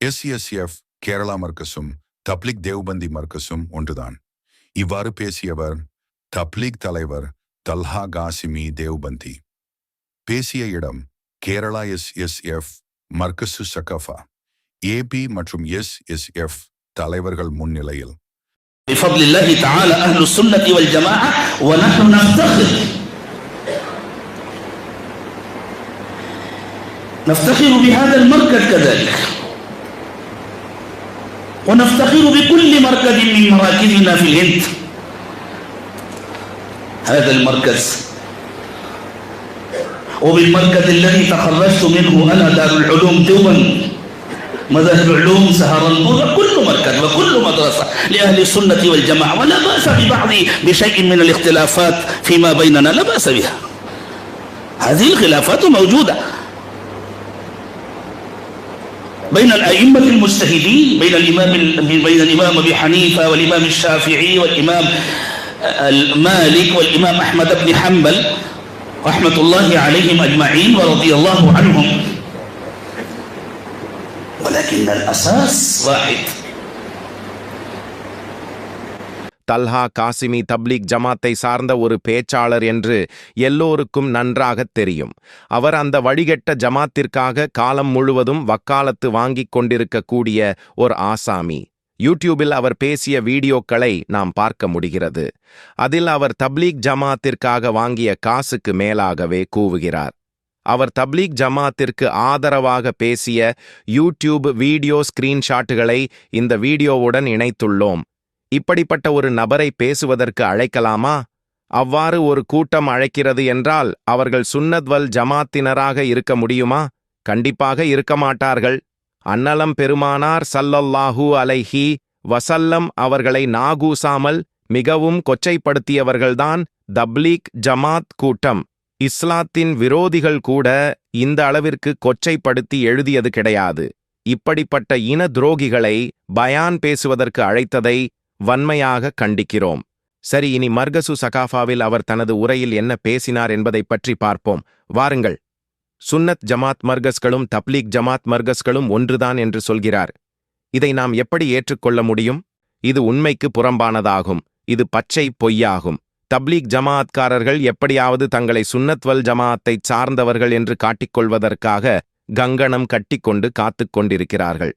SSF Kerala மர்க்கஸும் Tablighi Deobandi மர்க்கஸும் ஒன்றுதான் இவ்வாறு பேசியவர் தப்லிக் தலைவர் தல்ஹா காசிமி தேவ்பந்தி பேசிய இடம் Kerala S S F Markaz Saqafa A P மற்றும் எஸ் எஸ் எஃப் தலைவர்கள் முன்னிலையில் بفضل الله تعالى أهل السنة والجماعة ونحن نفتخر نفتخر بهذا المركز كذلك ونفتخر بكل مركز من مراكزنا في الهند. هذا المركز. وبالمركز الذي تخرجت منه أنا دار العلوم دوما. مذاهب العلوم سهرنبور كل مركز وكل مدرسة لأهل السنة والجماعة. ولا بأس ببعض بشيء من الاختلافات فيما بيننا لا بأس بها. هذه الخلافات موجودة. بين الأئمة المجتهدين بين الإمام بين الإمام أبي حنيفة والإمام الشافعي والإمام مالك والإمام أحمد بن حنبل رحمة الله عليهم أجمعين ورضي الله عنهم. ولكن الأساس واحد. தல்ஹா காசிமி தப்லீக் ஜமாத்தை சார்ந்த ஒரு பேச்சாளர் என்று எல்லோருக்கும் நன்றாகத் தெரியும். அவர் அந்த வழிகெட்ட ஜமாத்திற்காக காலம் முழுவதும் வக்காலத்து வாங்கிக் கொண்டிருக்கக்கூடிய ஒரு ஆசாமி. யூடியூபில் அவர் பேசிய வீடியோக்களை நாம் பார்க்க முடிகிறது. அதில் அவர் தப்லீக் ஜமாத்திற்காக வாங்கிய காசுக்கு மேலாகவே கூவுகிறார். அவர் தப்லீக் ஜமாத்திற்கு ஆதரவாக பேசிய யூடியூப் வீடியோ ஸ்கிரீன்ஷாட்டுகளை இந்த வீடியோவுடன் இணைத்துள்ளோம். இப்படிப்பட்ட ஒரு நபரை பேசுவதற்கு அழைக்கலாமா? அவ்வாறு ஒரு கூட்டம் அழைக்கிறது என்றால் அவர்கள் சுன்னத்வல் ஜமாத்தினராக இருக்க முடியுமா? கண்டிப்பாக இருக்க மாட்டார்கள். அன்னலம் பெருமானார் சல்லல்லாஹூ அலைஹி வசல்லம் அவர்களை நாகூசாமல் மிகவும் கொச்சைப்படுத்தியவர்கள்தான் தப்லீக் ஜமாத் கூட்டம். இஸ்லாத்தின் விரோதிகள் கூட இந்த அளவிற்கு கொச்சைப்படுத்தி எழுதியது கிடையாது. இப்படிப்பட்ட இன துரோகிகளை பயான் பேசுவதற்கு அழைத்ததை வன்மையாக கண்டிக்கிறோம். சரி இனி மர்கசு சகாஃபாவில் அவர் தனது உரையில் என்ன பேசினார் என்பதை பற்றி பார்ப்போம். வாருங்கள். சுன்னத் ஜமாத் மர்கஸ்களும் தப்லீக் ஜமாத் மர்கஸ்களும் ஒன்றுதான் என்று சொல்கிறார். இதை நாம் எப்படி ஏற்றுக்கொள்ள முடியும்? இது உண்மைக்கு புறம்பானதாகும். இது பச்சை பொய்யாகும். தப்லீக் ஜமாத்காரர்கள் எப்படியாவது தங்களை சுன்னத்வல் ஜமாத்தை சார்ந்தவர்கள் என்று காட்டிக்கொள்வதற்காக கங்கணம் கட்டிக்கொண்டு காத்துக் கொண்டிருக்கிறார்கள்.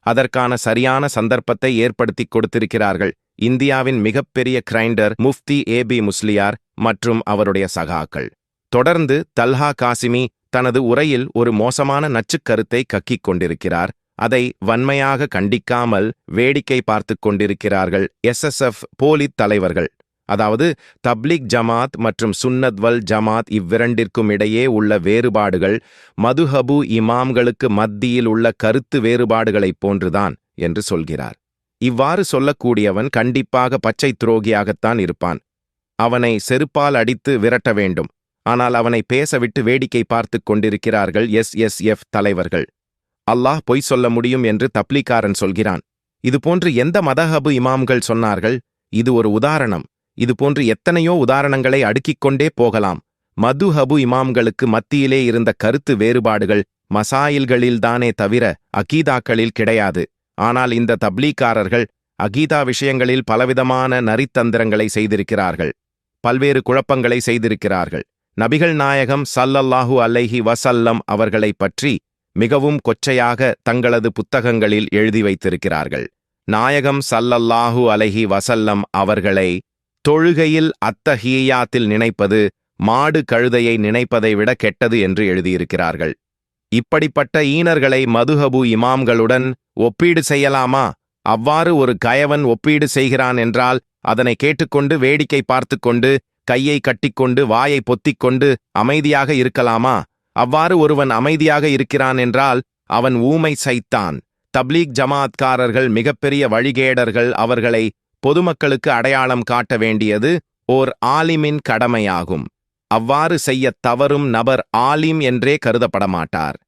அதற்கான சரியான சந்தர்ப்பத்தை ஏற்படுத்தி கொடுத்திருக்கிறார்கள். இந்தியாவின் மிகப்பெரிய கிரைண்டர் முஃப்தி ஏபி முஸ்லியார் மற்றும் அவருடைய சகாக்கள். தொடர்ந்து தல்ஹா காசிமி தனது உரையில் ஒரு மோசமான நச்சுக் கருத்தை கக்கிக் கொண்டிருக்கிறார். அதை வன்மையாக கண்டிக்காமல் வேடிக்கை பார்த்துக் கொண்டிருக்கிறார்கள் எஸ்எஸ்எஃப் போலித் தலைவர்கள். அதாவது தப்லிக் ஜமாத் மற்றும் சுன்னத்வல் ஜமாத் இவ்விரண்டிற்கும் இடையே உள்ள வேறுபாடுகள் மதுஹபு இமாம்களுக்கு மத்தியில் உள்ள கருத்து வேறுபாடுகளைப் போன்றுதான் என்று சொல்கிறார். இவ்வாறு சொல்லக்கூடியவன் கண்டிப்பாக பச்சை துரோகியாகத்தான் இருப்பான். அவனை செருப்பால் அடித்து விரட்ட வேண்டும். ஆனால் அவனை பேசவிட்டு வேடிக்கை பார்த்துக் கொண்டிருக்கிறார்கள் எஸ் எஸ் எஃப் தலைவர்கள். அல்லாஹ் பொய் சொல்ல முடியும் என்று தப்லிக்காரன் சொல்கிறான். இதுபோன்று எந்த மதஹபு இமாம்கள் சொன்னார்கள்? இது ஒரு உதாரணம். இதுபோன்று எத்தனையோ உதாரணங்களை அடுக்கிக் கொண்டே போகலாம். மதுஹபு இமாம்களுக்கு மத்தியிலே இருந்த கருத்து வேறுபாடுகள் மசாயில்களில்தானே தவிர அகீதாக்களில் கிடையாது. ஆனால் இந்த தப்லீக்காரர்கள் அகீதா விஷயங்களில் பலவிதமான நரித்தந்திரங்களை செய்திருக்கிறார்கள். பல்வேறு குழப்பங்களை செய்திருக்கிறார்கள். நபிகள் நாயகம் சல்லல்லாஹு அல்லைஹி வசல்லம் அவர்களைப் பற்றி மிகவும் கொச்சையாக தங்களது புத்தகங்களில் எழுதி வைத்திருக்கிறார்கள். நாயகம் சல்லல்லாஹு அலைஹி வசல்லம் அவர்களை தொழுகையில் அத்தஹியாத்தில் நினைப்பது மாடு கழுதையை நினைப்பதை விட கெட்டது என்று எழுதியிருக்கிறார்கள். இப்படிப்பட்ட ஈனர்களை மதுஹபு இமாம்களுடன் ஒப்பீடு செய்யலாமா? அவ்வாறு ஒரு கயவன் ஒப்பீடு செய்கிறான் என்றால் அதனை கேட்டுக்கொண்டு வேடிக்கை பார்த்துக்கொண்டு கையை கட்டிக்கொண்டு வாயை பொத்திக்கொண்டு அமைதியாக இருக்கலாமா? அவ்வாறு ஒருவன் அமைதியாக இருக்கிறான் என்றால் அவன் ஊமை சைத்தான். தப்லீக் ஜமாத்காரர்கள் மிகப்பெரிய வழிகேடர்கள் அவர்களை பொதுமக்களுக்கு அடையாளம் காட்ட வேண்டியது ஓர் ஆலிமின் கடமையாகும். அவ்வாறு செய்யத் தவறும் நபர் ஆலிம் என்றே கருதப்படமாட்டார்.